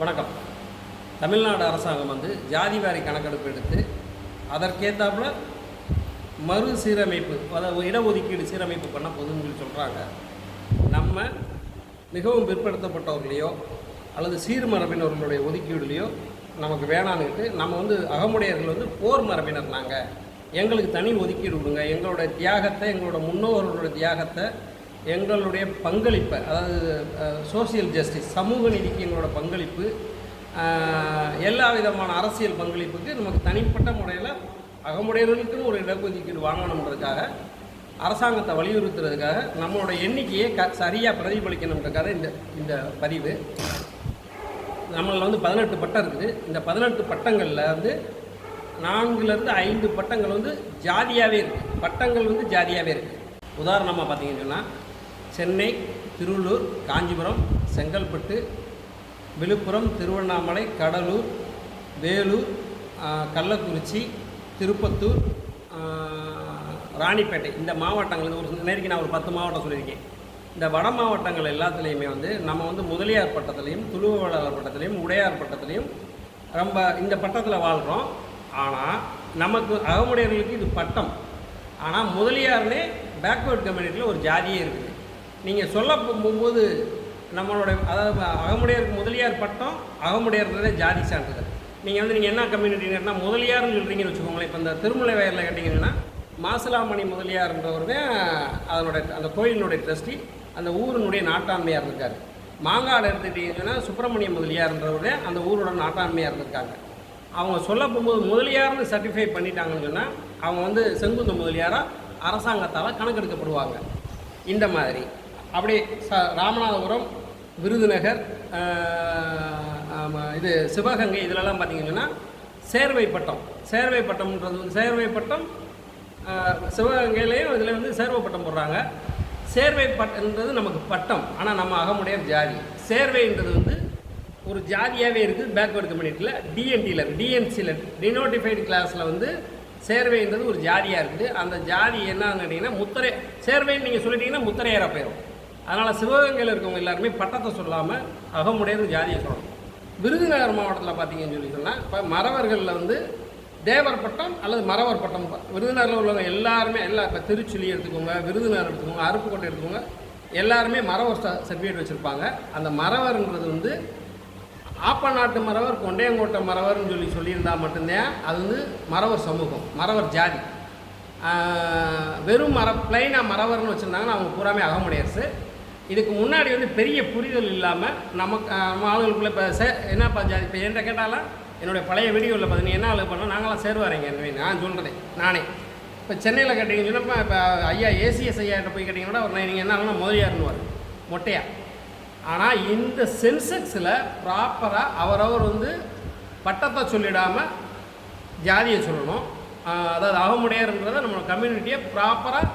வணக்கம். தமிழ்நாடு அரசாங்கம் வந்து ஜாதி வாரி கணக்கெடுப்பு எடுத்து அதற்கேற்றாப்புல மறு சீரமைப்பு அதாவது இடஒதுக்கீடு சீரமைப்பு பண்ண போதுன்னு சொல்லி சொல்கிறாங்க நம்ம மிகவும் பிற்படுத்தப்பட்டவர்களையோ அல்லது சீர்மரபினர்களுடைய ஒதுக்கீடுலையோ நமக்கு வேணான்னுட்டு நம்ம வந்து அகமுடையர்கள் வந்து போர் மரபினர் நாங்கள் எங்களுக்கு தனி ஒதுக்கீடு கொடுங்க. எங்களோட தியாகத்தை எங்களோட முன்னோர்களுடைய தியாகத்தை எங்களுடைய பங்களிப்பை அதாவது சோசியல் ஜஸ்டிஸ் சமூக நீதிக்கு எங்களோட பங்களிப்பு எல்லா விதமான அரசியல் பங்களிப்புக்கு நமக்கு தனிப்பட்ட முறையில் அகமுடையர்களுக்குன்னு ஒரு இடஒதுக்கீடு வாங்கணுன்றதுக்காக அரசாங்கத்தை வலியுறுத்துறதுக்காக நம்மளோட எண்ணிக்கையை க சரியாக பிரதிபலிக்கணுன்றதுக்காக இந்த இந்த பதிவு. நம்மளில் வந்து பதினெட்டு பட்டம் இருக்குது. இந்த பதினெட்டு பட்டங்களில் வந்து நான்குலேருந்து ஐந்து பட்டங்கள் வந்து ஜாதியாகவே இருக்குது பட்டங்கள் வந்து ஜாதியாகவே இருக்குது உதாரணமாக பார்த்தீங்கன்னா சென்னை திருவள்ளூர் காஞ்சிபுரம் செங்கல்பட்டு விழுப்புரம் திருவண்ணாமலை கடலூர் வேலூர் கள்ளக்குறிச்சி திருப்பத்தூர் ராணிப்பேட்டை. இந்த மாவட்டங்கள் ஒரு நேருக்கு நான் ஒரு பத்து மாவட்டம் சொல்லியிருக்கேன். இந்த வட மாவட்டங்கள் எல்லாத்துலேயுமே வந்து நம்ம வந்து முதலியார் பட்டத்துலேயும் துளுவலாளர் பட்டத்துலேயும் உடையார் பட்டத்துலேயும் ரொம்ப இந்த பட்டத்தில் வாழ்கிறோம் ஆனால் நமக்கு அகமுடையர்களுக்கு இது பட்டம். ஆனால் முதலியார்னே பேக்வேர்ட் கம்யூனிட்டியில் ஒரு ஜாதியே இருக்குது. நீங்கள் சொல்ல போகும்போது நம்மளுடைய அதாவது அகமுடையார் முதலியார் பட்டம் அகமுடையார்ன்றதே ஜாதி சான்றிதழ். நீங்கள் வந்து நீங்கள் என்ன கம்யூனிட்டினா முதலியார்னு சொல்கிறீங்கன்னு வச்சுக்கோங்களேன். இப்போ இந்த திருமலை வயலில் கேட்டிங்கன்னா மாசிலாமணி முதலியார்ன்றவர் தான் அதனுடைய அந்த கோயிலினுடைய ட்ரஸ்டி அந்த ஊரினுடைய நாட்டாண்மையாக இருந்திருக்காரு மாங்காடு எடுத்துக்கிட்டிங்கன்னா சுப்பிரமணிய முதலியார்ன்றவர் தான் அந்த ஊரோட நாட்டாண்மையாக இருந்திருக்காங்க அவங்க சொல்ல போகும்போது முதலியார்னு சர்டிஃபை பண்ணிட்டாங்கன்னு சொன்னால் அவங்க வந்து செங்குந்த முதலியாராக அரசாங்கத்தால் கணக்கெடுக்கப்படுவாங்க. இந்த மாதிரி. அப்படியே ச ராமநாதபுரம் விருதுநகர் இது சிவகங்கை இதிலெல்லாம் பார்த்தீங்கன்னா சேர்வை பட்டம். சேர்வை பட்டம்ன்றது வந்து சேர்வை பட்டம் சிவகங்கையிலையும் இதில் வந்து சேர்வை பட்டம் போடுறாங்க. சேர்வை பட்டன்றது நமக்கு பட்டம் ஆனால் நம்ம அகமுடையார் ஜாதி. சேர்வைன்றது வந்து ஒரு ஜாதியாகவே இருக்குது பேக்வேர்டு கம்யூனிட்டியில் டிஎன்டியில் டிஎன்சியில் டினோட்டிஃபைடு கிளாஸில் வந்து சேர்வைன்றது ஒரு ஜாதியாக இருக்குது. அந்த ஜாதி என்னன்னு கேட்டிங்கன்னா முத்திரை சேர்வைன்னு நீங்கள் சொல்லிட்டீங்கன்னா முத்தரையராக போயிடும் அதனால் சிவகங்கையில் இருக்கவங்க எல்லாருமே பட்டத்தை சொல்லாமல் அகமுடையது ஜாதியை சொல்லணும். விருதுநகர் மாவட்டத்தில் பார்த்தீங்கன்னு சொல்லி சொன்னால் இப்போ மறவர்களில் வந்து தேவர் பட்டம் அல்லது மறவர் பட்டம் விருதுநகரில் உள்ளவங்க எல்லாருமே எல்லா இப்போ திருச்சிலி எடுத்துக்கோங்க விருதுநகர் எடுத்துக்கோங்க அருப்புக்கோட்டை எடுத்துக்கோங்க எல்லாருமே மறவர் சர்டிஃபிகேட் வச்சுருப்பாங்க. அந்த மறவர்ன்றது வந்து ஆப்ப நாட்டு மறவர் கொண்டையங்கோட்டை மறவர்னு சொல்லி சொல்லியிருந்தால் மட்டும்தான் அது வந்து மறவர் சமூகம் மறவர் ஜாதி. வெறும் மர பிளைனாக மறவர்னு வச்சுருந்தாங்கன்னா அவங்க பூராமே அகமுடையரசு. இதுக்கு முன்னாடி வந்து பெரிய புரிதல் இல்லாமல் நமக்கு நம்ம ஆளுங்களுக்குள்ளே இப்போ சே என்னப்பா ஜாதி? இப்போ என்கிட்ட கேட்டாலும் என்னுடைய பழைய வீடியோவில் பார்த்தீங்கன்னா என்ன ஆளு பண்ணோம் நாங்களாம் சேருவாருங்க நான் சொல்கிறேன் நானே. இப்போ சென்னையில் கேட்டிங்கன்னு சொன்னப்போ இப்போ ஐயா ஏசிஎஸ் ஐயாட்ட போய் கேட்டிங்கன்னா அவர் நீங்கள் என்ன ஆகணும் முதலியாருன்னுவார் மொட்டையா. ஆனால் இந்த சென்செக்ஸில் ப்ராப்பராக அவரவர் வந்து பட்டத்தை சொல்லிடாமல் ஜாதியை சொல்லணும். அதாவது அகமுடையர்ன்றதை நம்ம கம்யூனிட்டியை ப்ராப்பராக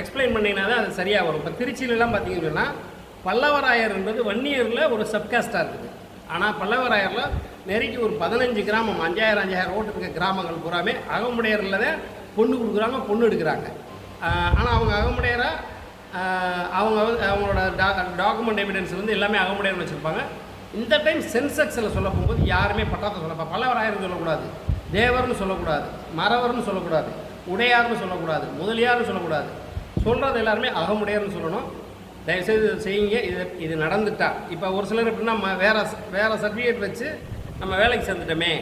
எக்ஸ்பிளைன் பண்ணிங்கன்னா தான் அது சரியாக வரும் இப்போ திருச்சியிலலாம் பார்த்தீங்கன்னா சொன்னால் பல்லவராயர்ன்றது வன்னியரில் ஒரு சப்காஸ்டாக இருக்குது. ஆனால் பல்லவராயரில் நெருக்கி ஒரு பதினஞ்சு கிராமம் அஞ்சாயிரம் அஞ்சாயிரம் ஓட்டு இருக்க கிராமங்கள் பூராமே அகமுடையரில் தான் பொண்ணு கொடுக்குறாங்க பொண்ணு எடுக்கிறாங்க. ஆனால் அவங்க அகமுடையராக அவங்க வந்து அவங்களோட டா டாக்குமெண்ட் எவிடன்ஸ் வந்து எல்லாமே அகமுடையர்னு வச்சுருப்பாங்க. இந்த டைம் சென்செக்ஸில் சொல்ல போகும்போது யாருமே பட்டாத்தை சொல்ல பல்லவராயர்னு சொல்லக்கூடாது. தேவர்னு சொல்லக்கூடாது. மறவர்னு சொல்லக்கூடாது. உடையார்னு சொல்லக்கூடாது. முதலியார்னு சொல்லக்கூடாது. சொல்கிறது எல்லாருமே அகமுடையர்னு சொல்லணும். தயவுசெய்து இதை செய்யுங்க. இது இது நடந்துட்டா. இப்போ ஒரு சிலர் எப்படின்னா நம்ம வேற வேறு சர்டிஃபிகேட் வச்சு நம்ம வேலைக்கு சேர்ந்துட்டோமே.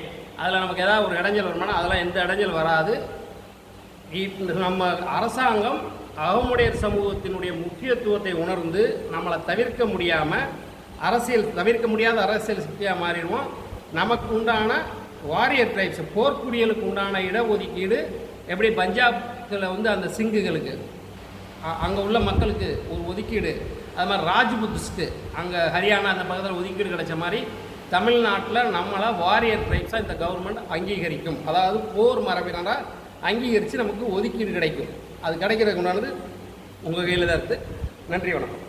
அதில் நமக்கு ஏதாவது ஒரு இடைஞ்சல் வருமானா அதெல்லாம் எந்த இடைஞ்சல் வராது. நம்ம அரசாங்கம் அகமுடையர் சமூகத்தினுடைய முக்கியத்துவத்தை உணர்ந்து நம்மளை தவிர்க்க முடியாமல் அரசியல் தவிர்க்க முடியாத அரசியல் சக்தியாக மாறிடுவோம் நமக்கு உண்டான வாரியர் ட்ரைப்ஸ் போர்க்குடியலுக்கு உண்டான இடஒதுக்கீடு எப்படி பஞ்சாபில் வந்து அந்த சிங்குகளுக்கு? அங்கே உள்ள மக்களுக்கு ஒரு ஒதுக்கீடு. அது மாதிரி ராஜ்புத்திஸ்க்கு அங்கே ஹரியானா அந்த பக்கத்தில் ஒதுக்கீடு கிடைச்ச மாதிரி தமிழ்நாட்டில் நம்மளை வாரியர் ட்ரைப்ஸாக இந்த கவர்மெண்ட் அங்கீகரிக்கும். அதாவது போர் மரபினராக அங்கீகரித்து நமக்கு ஒதுக்கீடு கிடைக்கும். அது கிடைக்கிறதுக்கு உண்டானது உங்கள் கையில் தான் இருக்குது நன்றி வணக்கம்.